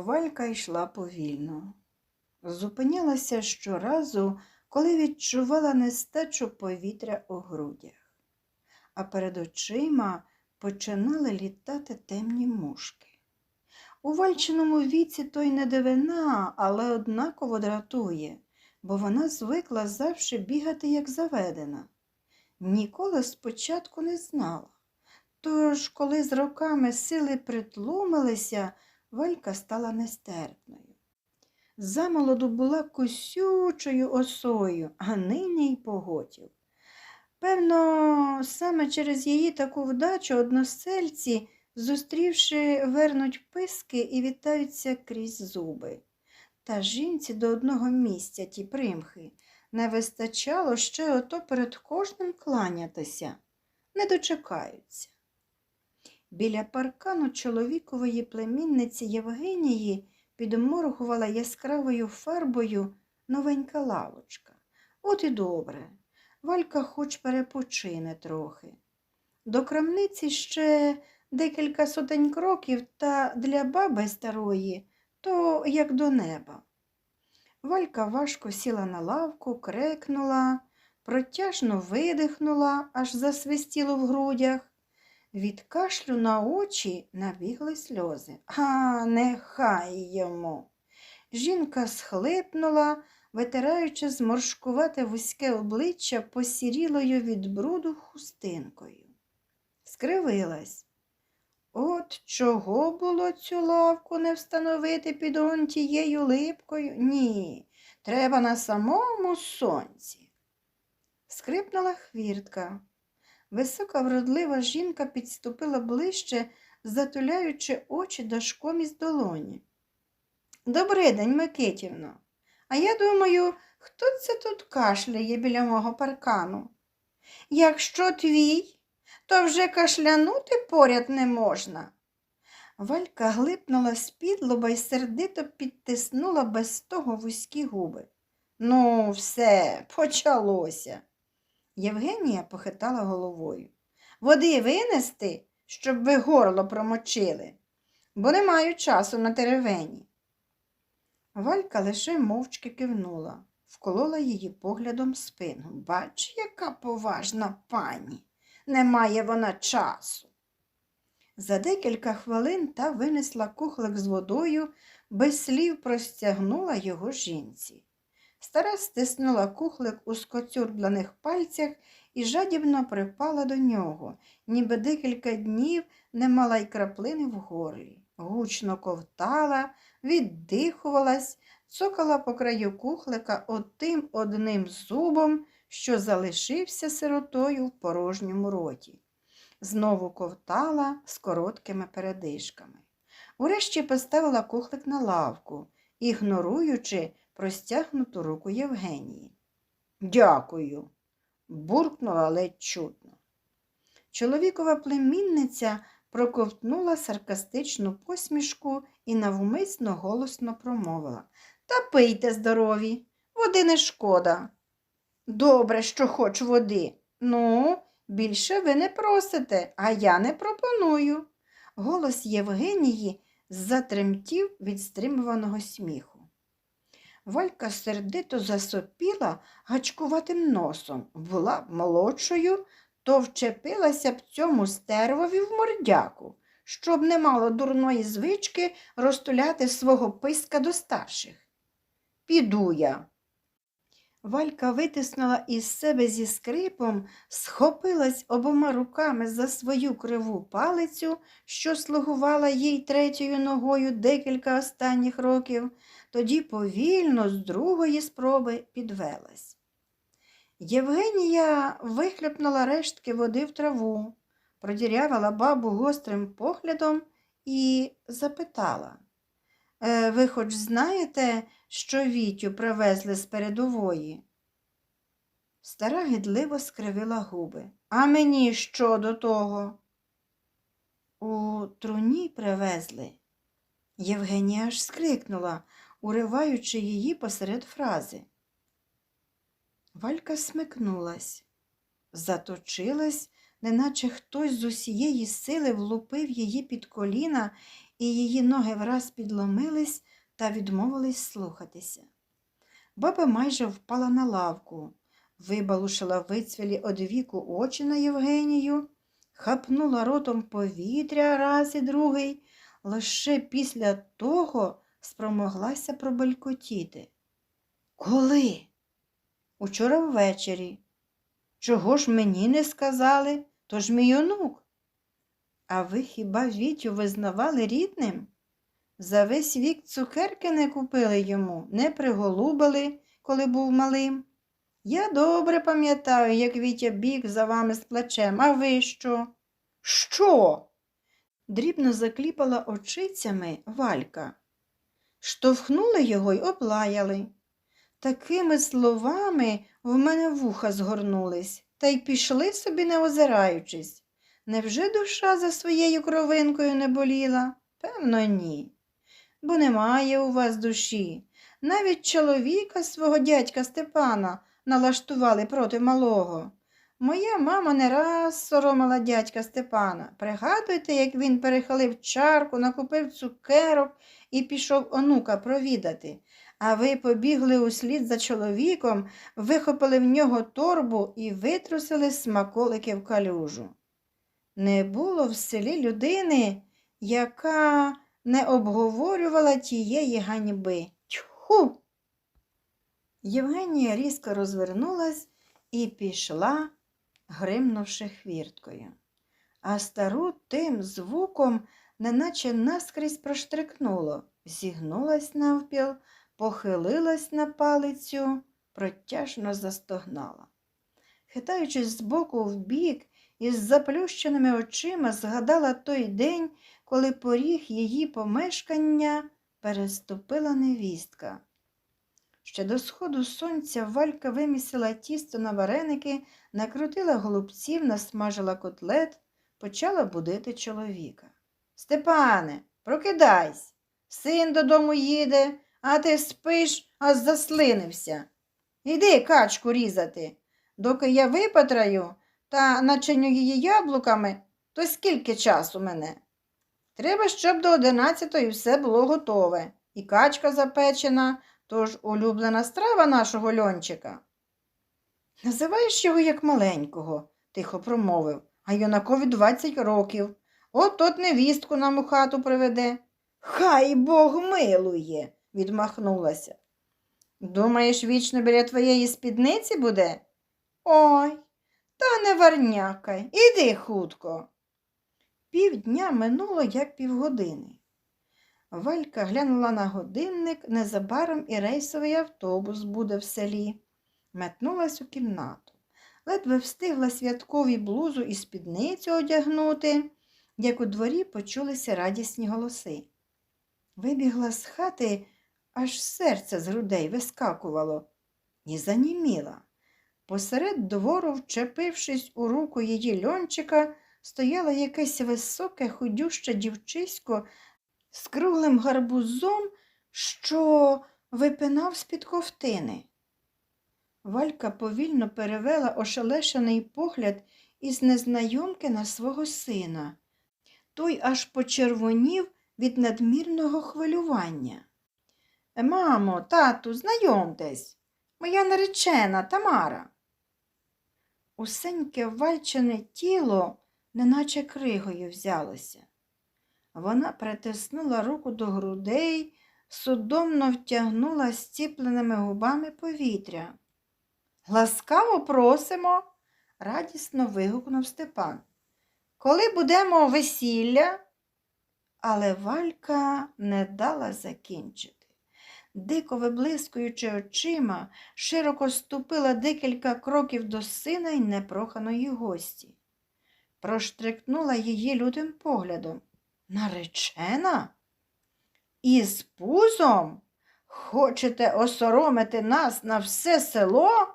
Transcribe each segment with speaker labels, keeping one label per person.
Speaker 1: Валька йшла повільно. Зупинялася щоразу, коли відчувала нестачу повітря у грудях, а перед очима починали літати темні мушки. У Вальчиному віці то й не дивина, але однаково дратує, бо вона звикла завжди бігати, як заведена. Ніколи спочатку не знала. Тож, коли з роками сили притлумилися, Валька стала нестерпною. Замолоду була косючою осою, а нині й поготів. Певно, саме через її таку вдачу односельці, зустрівши, вернуть писки і вітаються крізь зуби. Та жінці до одного місця ті примхи не вистачало ще ото перед кожним кланятися, не дочекаються. Біля паркану чоловікової племінниці Євгенії підморгувала яскравою фарбою новенька лавочка. От і добре. Валька хоч перепочине трохи. До крамниці ще декілька сотень кроків, та для баби старої то як до неба. Валька важко сіла на лавку, крекнула, протяжно видихнула, аж засвистіло в грудях. Від кашлю на очі набігли сльози. А, нехай йому. Жінка схлипнула, витираючи зморшкувате вузьке обличчя посірілою від бруду хустинкою. Скривилась. От чого було цю лавку не встановити під он тією липкою? Ні, треба на самому сонці. Скрипнула хвіртка. Висока вродлива жінка підступила ближче, затуляючи очі дашком із долоні. Добрий день, Микитівно. А я думаю, хто це тут кашляє біля мого паркану? Якщо твій, то вже кашлянути поряд не можна. Валька глипнула з підлоба й сердито підтиснула без того вузькі губи. Ну, все, почалося. Євгенія похитала головою. Води винести, щоб ви горло промочили, бо не маю часу на теревені. Валька лише мовчки кивнула, вколола її поглядом спину. Бач, яка поважна пані, не має вона часу. За декілька хвилин та винесла кухлик з водою, без слів простягнула його жінці. Стара стиснула кухлик у скоцюрблених пальцях і жадібно припала до нього, ніби декілька днів не мала й краплини в горлі. Гучно ковтала, віддихувалась, цокала по краю кухлика отим одним зубом, що залишився сиротою в порожньому роті. Знову ковтала з короткими передишками. Урешті поставила кухлик на лавку, ігноруючи простягнуту руку Євгенії. Дякую, буркнула ледь чутно. Чоловікова племінниця проковтнула саркастичну посмішку і навмисно голосно промовила Та пийте здорові, води не шкода. Добре, що хоч води. Ну, більше ви не просите, а я не пропоную. Голос Євгенії затремтів від стримуваного сміху. Валька сердито засопіла гачкуватим носом. Була б молодшою, то вчепилася б цьому стервові в мордяку, щоб не мало дурної звички розтуляти свого писка до старших. Піду я. Валька витиснула із себе зі скрипом, схопилась обома руками за свою криву палицю, що слугувала їй третьою ногою декілька останніх років, тоді повільно з другої спроби підвелась. Євгенія вихлюпнула рештки води в траву, продірявила бабу гострим поглядом і запитала. «Е, Ви хоч знаєте, що Вітю привезли з передової? Стара гидливо скривила губи. А мені що до того? У труні привезли. Євгенія аж скрикнула, уриваючи її посеред фрази. Валька смикнулась, заточилась, неначе хтось з усієї сили влупив її під коліна і її ноги враз підломились та відмовились слухатися. Баба майже впала на лавку, вибалушила вицвілі од віку очі на Євгенію, хапнула ротом повітря раз і другий, лише після того спромоглася пробелькотіти. Коли? Учора ввечері. Чого ж мені не сказали? То ж мій онук. А ви хіба Вітю визнавали рідним? За весь вік цукерки не купили йому, не приголубили, коли був малим. Я добре пам'ятаю, як Вітя біг за вами з плечем, а ви що? Що? дрібно закліпала очицями Валька. Штовхнули його й облаяли. Такими словами в мене вуха згорнулись, та й пішли собі, не озираючись. Невже душа за своєю кровинкою не боліла? Певно, ні. Бо немає у вас душі. Навіть чоловіка свого дядька Степана налаштували проти малого. Моя мама не раз соромила дядька Степана. Пригадуйте, як він перехилив чарку, накупив цукерок і пішов онука провідати. А ви побігли услід за чоловіком, вихопили в нього торбу і витрусили смаколики в калюжу. Не було в селі людини, яка не обговорювала тієї ганьби. Тьху! Євгенія різко розвернулась і пішла, гримнувши хвірткою. А стару тим звуком, неначе наскрізь проштрикнуло, зігнулась навпіл, похилилась на палицю, протяжно застогнала. Хитаючись з боку в бік, із заплющеними очима згадала той день, коли поріг її помешкання переступила невістка. Ще до сходу сонця Валька вимісила тісто на вареники, накрутила голубців, насмажила котлет, почала будити чоловіка. Степане, прокидайся, син додому їде, а ти спиш, аж заслинився. Іди качку різати. Доки я випатраю та начиню її яблуками, то скільки часу мене? Треба, щоб до одинадцятої все було готове, і качка запечена, тож улюблена страва нашого льончика. Називаєш його як маленького, тихо промовив, а юнакові двадцять років. От от невістку нам у хату приведе. Хай Бог милує, відмахнулася. Думаєш, вічно біля твоєї спідниці буде? Ой, та не варнякай, іди хутко. Півдня минуло, як півгодини. Валька глянула на годинник, незабаром і рейсовий автобус буде в селі. Метнулась у кімнату. Ледве встигла святкові блузу і спідницю одягнути, як у дворі почулися радісні голоси. Вибігла з хати, аж серце з грудей вискакувало, і заніміла. Посеред двору, вчепившись у руку її льончика, стояло якесь високе, худюще дівчисько з круглим гарбузом, що випинав з-під ковтини. Валька повільно перевела ошелешений погляд із незнайомки на свого сина. Той аж почервонів від надмірного хвилювання. Мамо, тату, знайомтесь, моя наречена Тамара. Усеньке вальчене тіло неначе кригою взялося. Вона притиснула руку до грудей, судомно втягнула стіпленими губами повітря. Ласкаво просимо, радісно вигукнув Степан. Коли будемо весілля? Але Валька не дала закінчити. Дико виблискуючи очима, широко ступила декілька кроків до сина й непроханої гості. Проштрикнула її лютим поглядом. Наречена? Із пузом? Хочете осоромити нас на все село?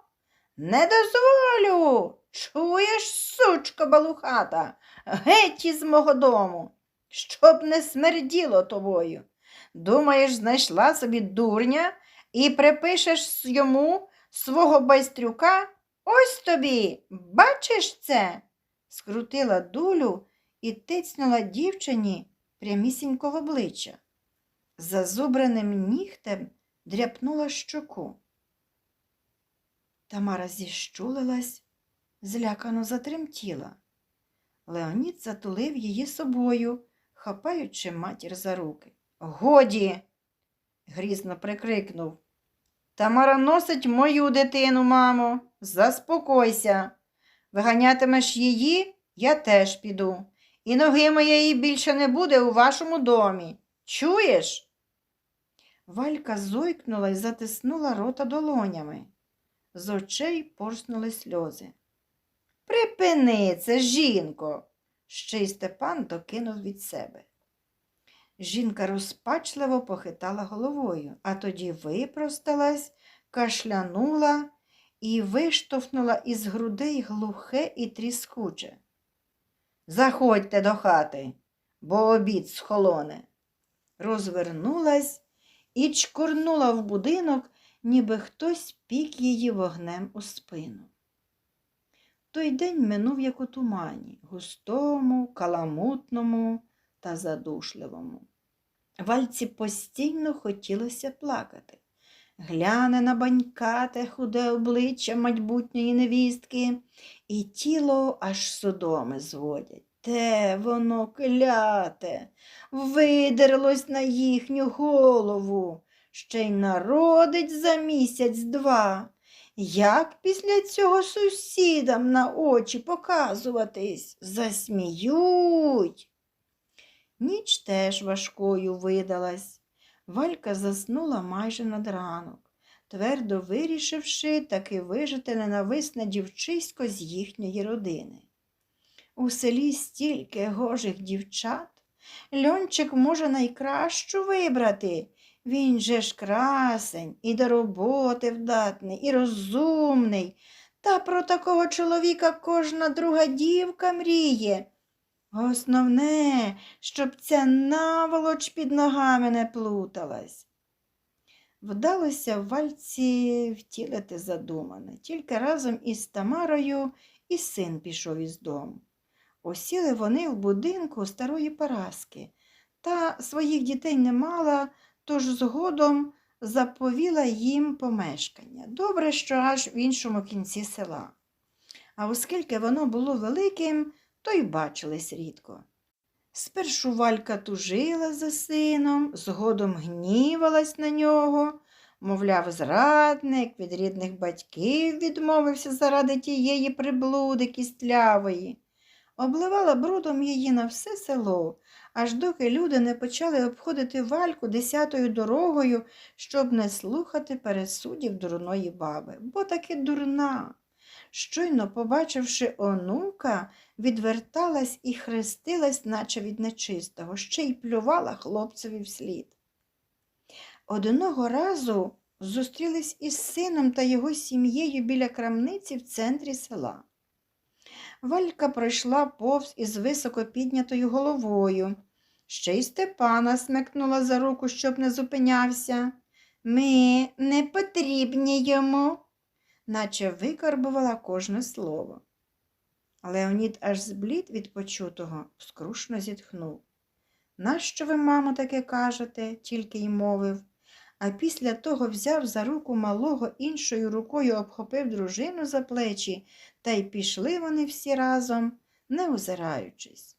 Speaker 1: Не дозволю. Чуєш, сучка балухата, геть із мого дому, щоб не смерділо тобою. Думаєш, знайшла собі дурня і припишеш йому свого байстрюка? Ось тобі, бачиш це? Скрутила дулю і тицнула дівчині прямісінько в обличчя. Зазубреним нігтем дряпнула щоку. Тамара зіщулилась, злякано затремтіла. Леонід затулив її собою, хапаючи матір за руки. Годі. грізно прикрикнув. Тамара носить мою дитину, мамо. Заспокойся. Виганятимеш її, я теж піду. І ноги моєї більше не буде у вашому домі. Чуєш? Валька зойкнула і затиснула рота долонями. З очей порснули сльози. Припини це, жінко, ще й Степан докинув від себе. Жінка розпачливо похитала головою, а тоді випросталась, кашлянула і виштовхнула із грудей глухе і тріскуче. Заходьте до хати, бо обід схолоне. Розвернулась і чкурнула в будинок, ніби хтось пік її вогнем у спину. Той день минув як у тумані, густому, каламутному та задушливому. Вальці постійно хотілося плакати. Гляне на банькате худе обличчя майбутньої невістки, і тіло аж судоми зводять. Те воно кляте, видерлось на їхню голову, ще й народить за місяць-два. Як після цього сусідам на очі показуватись? Засміють. Ніч теж важкою видалась. Валька заснула майже над ранок, твердо вирішивши таки вижити ненависне дівчисько з їхньої родини. У селі стільки гожих дівчат. Льончик може найкращу вибрати. Він же ж красень, і до роботи вдатний, і розумний. Та про такого чоловіка кожна друга дівка мріє. Основне, щоб ця наволоч під ногами не плуталась. Вдалося в вальці втілити задумане. Тільки разом із Тамарою і син пішов із дому. Осіли вони в будинку старої Параски, та своїх дітей не мала, тож згодом заповіла їм помешкання. Добре, що аж в іншому кінці села. А оскільки воно було великим, то й бачились рідко. Спершу Валька тужила за сином, згодом гнівалась на нього, мовляв, зрадник від рідних батьків відмовився заради тієї приблуди кістлявої. Обливала брудом її на все село, аж доки люди не почали обходити вальку десятою дорогою, щоб не слухати пересудів дурної баби, бо таки дурна. Щойно, побачивши онука, відверталась і хрестилась, наче від нечистого, ще й плювала хлопцеві вслід. Одного разу зустрілись із сином та його сім'єю біля крамниці в центрі села. Валька пройшла повз із високо піднятою головою. Ще й Степана смикнула за руку, щоб не зупинявся. Ми не потрібні йому, наче викарбувала кожне слово. Леонід аж зблід від почутого, скрушно зітхнув. Нащо ви, мамо, таке кажете? тільки й мовив, а після того взяв за руку малого іншою рукою обхопив дружину за плечі, та й пішли вони всі разом, не озираючись.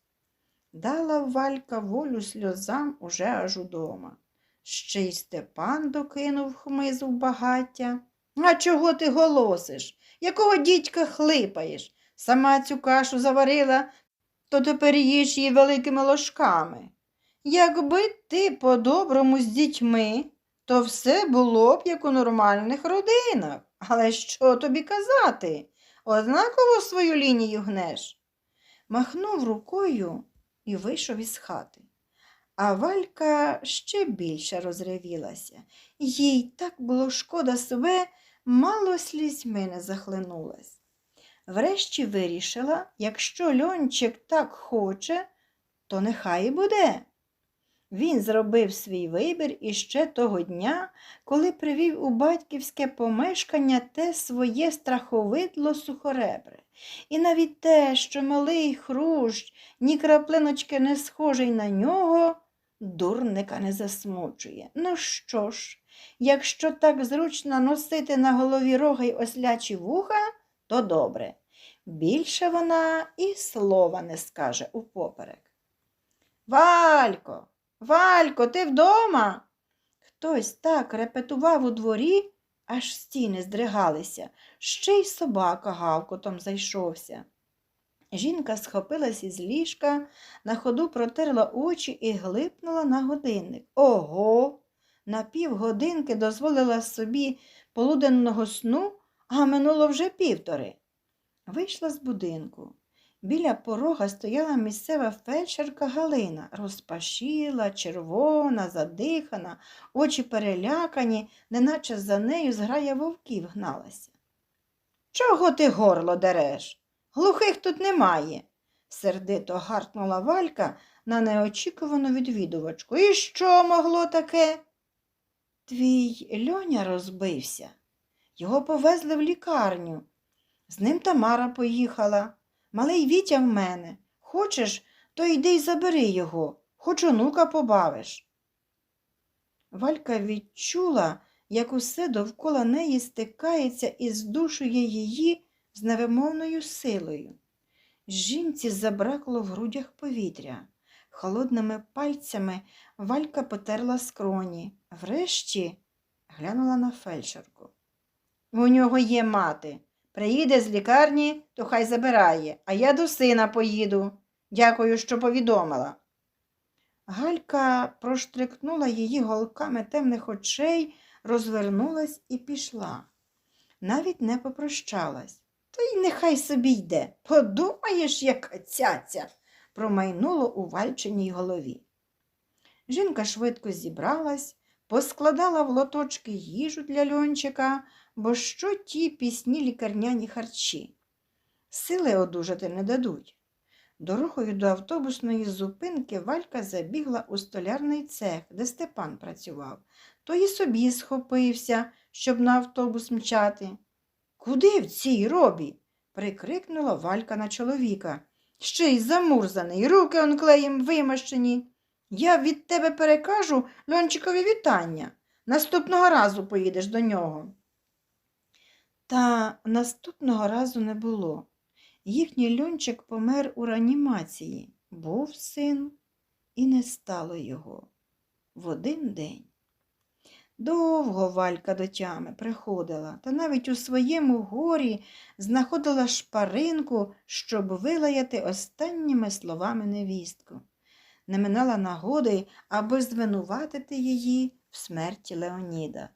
Speaker 1: Дала Валька волю сльозам уже аж удома. Ще й Степан докинув хмизу багаття. А чого ти голосиш? Якого дідька хлипаєш? Сама цю кашу заварила, то тепер їж її великими ложками. Якби ти по-доброму з дітьми, то все було б як у нормальних родинах. Але що тобі казати? Однаково свою лінію гнеш. Махнув рукою і вийшов із хати. А Валька ще більше розревілася. Їй так було шкода себе, мало слізьми не захлинулась. Врешті вирішила, якщо льончик так хоче, то нехай і буде. Він зробив свій вибір іще того дня, коли привів у батьківське помешкання те своє страховидло сухоребре, І навіть те, що малий хрущ, ні краплиночки не схожий на нього, дурника не засмучує. Ну що ж, якщо так зручно носити на голові рога й ослячі вуха, то добре. Більше вона і слова не скаже упоперек. Валько, Валько, ти вдома? Хтось так репетував у дворі, аж стіни здригалися, ще й собака гавкотом зайшовся. Жінка схопилась із ліжка, на ходу протерла очі і глипнула на годинник. Ого! На півгодинки дозволила собі полуденного сну, а минуло вже півтори. Вийшла з будинку. Біля порога стояла місцева фельдшерка Галина, розпашіла, червона, задихана, очі перелякані, неначе за нею зграя вовків гналася. Чого ти горло дереш? Глухих тут немає, сердито гаркнула Валька на неочікувану відвідувачку. І що могло таке? Твій льоня розбився. Його повезли в лікарню. З ним Тамара поїхала. Малий Вітя в мене. Хочеш, то йди й забери його, хоч онука побавиш. Валька відчула, як усе довкола неї стикається і здушує її з невимовною силою. Жінці забракло в грудях повітря. Холодними пальцями Валька потерла скроні. Врешті глянула на фельдшерку. У нього є мати. Приїде з лікарні, то хай забирає, а я до сина поїду. Дякую, що повідомила. Галька проштрикнула її голками темних очей, розвернулась і пішла. Навіть не попрощалась. То й нехай собі йде. Подумаєш, яка цяця, промайнуло у вальчиній голові. Жінка швидко зібралась, поскладала в лоточки їжу для льончика, бо що ті пісні лікарняні харчі. Сили одужати не дадуть. Дорогою до автобусної зупинки Валька забігла у столярний цех, де Степан працював, то і собі схопився, щоб на автобус мчати. Куди в цій робі? прикрикнула Валька на чоловіка. Ще й замурзаний, руки он клеєм вимащені. Я від тебе перекажу льончикові вітання. Наступного разу поїдеш до нього. Та наступного разу не було. Їхній льончик помер у реанімації. Був син, і не стало його в один день. Довго валька до тями приходила, та навіть у своєму горі знаходила шпаринку, щоб вилаяти останніми словами невістку. Не минала нагоди, аби звинуватити її в смерті Леоніда.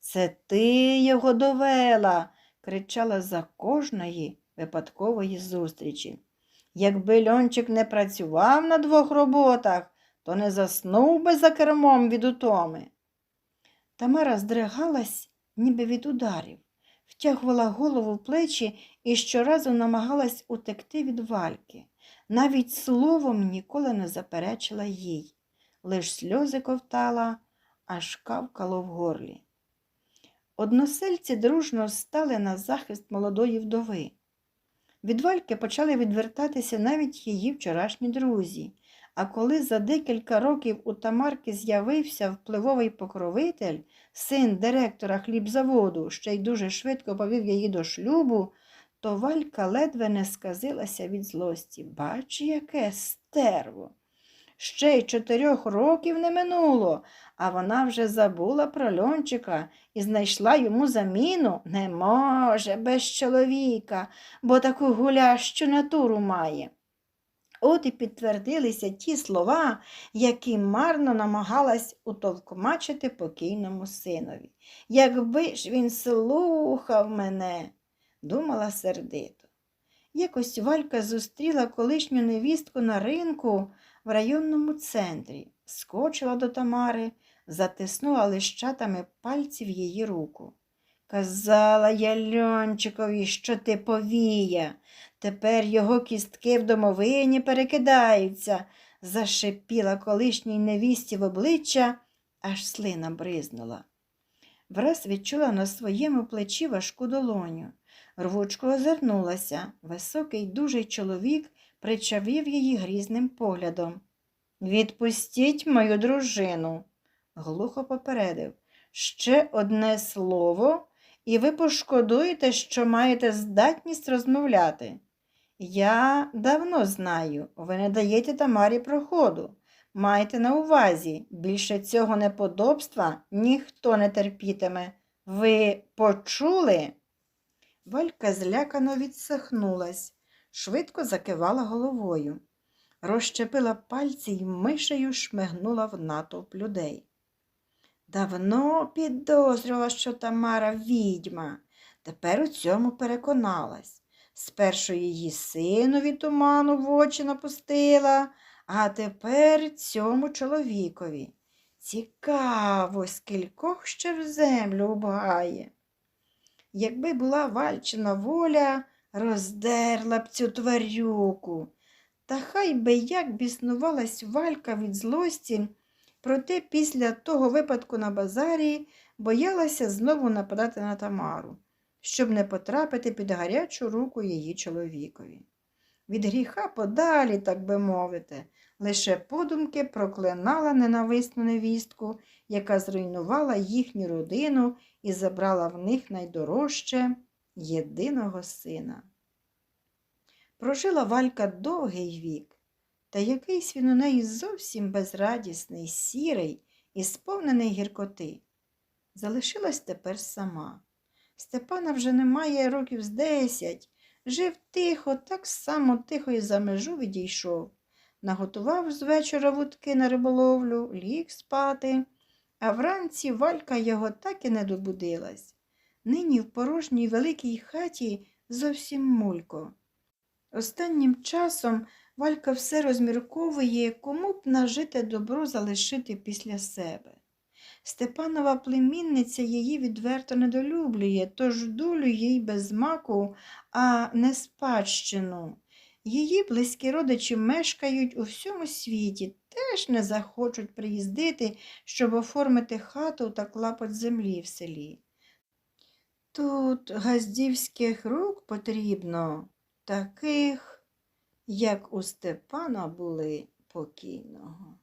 Speaker 1: Це ти його довела, кричала за кожної випадкової зустрічі. Якби льончик не працював на двох роботах, то не заснув би за кермом від утоми. Тамара здригалась, ніби від ударів, втягувала голову в плечі і щоразу намагалась утекти від вальки. Навіть словом ніколи не заперечила їй, лиш сльози ковтала, аж кавкало в горлі. Односельці дружно стали на захист молодої вдови. Від вальки почали відвертатися навіть її вчорашні друзі. А коли за декілька років у Тамарки з'явився впливовий покровитель, син директора хлібзаводу, ще й дуже швидко повів її до шлюбу, то Валька ледве не сказилася від злості. Бач, яке стерво. Ще й чотирьох років не минуло, а вона вже забула про льончика і знайшла йому заміну. Не може без чоловіка, бо таку гулящу натуру має. От і підтвердилися ті слова, які марно намагалась утовкмачити покійному синові. Якби ж він слухав мене, думала сердито. Якось Валька зустріла колишню невістку на ринку в районному центрі, скочила до Тамари, затиснула лищатами пальців її руку. Казала я Льончикові, що ти повія. Тепер його кістки в домовині перекидаються, зашипіла колишній невісті в обличчя, аж слина бризнула. Враз відчула на своєму плечі важку долоню. Рвучко озирнулася. Високий дужий чоловік причавив її грізним поглядом. Відпустіть мою дружину, глухо попередив. Ще одне слово, і ви пошкодуєте, що маєте здатність розмовляти. Я давно знаю, ви не даєте Тамарі проходу. Майте на увазі, більше цього неподобства ніхто не терпітиме. Ви почули? Валька злякано відсахнулась, швидко закивала головою, розщепила пальці й мишею шмигнула в натовп людей. Давно підозрювала, що Тамара відьма, тепер у цьому переконалась. Спершу її синові туману в очі напустила, а тепер цьому чоловікові. Цікаво, скількох ще в землю убгає. Якби була вальчина воля, роздерла б цю тварюку. Та хай би як біснувалась валька від злості, проте після того випадку на базарі боялася знову нападати на Тамару, щоб не потрапити під гарячу руку її чоловікові. Від гріха подалі, так би мовити, лише подумки проклинала ненависну невістку, яка зруйнувала їхню родину і забрала в них найдорожче єдиного сина. Прожила Валька довгий вік, та якийсь він у неї зовсім безрадісний, сірий і сповнений гіркоти. Залишилась тепер сама. Степана вже немає років з десять. Жив тихо, так само тихо і за межу відійшов. Наготував з вечора вудки на риболовлю, ліг спати, а вранці Валька його так і не добудилась. Нині в порожній великій хаті зовсім мулько. Останнім часом Валька все розмірковує, кому б нажите добро залишити після себе. Степанова племінниця її відверто недолюблює, тож долю їй без маку, а не спадщину. Її близькі родичі мешкають у всьому світі, теж не захочуть приїздити, щоб оформити хату та клапоть землі в селі. Тут газдівських рук потрібно, таких, як у Степана були покійного.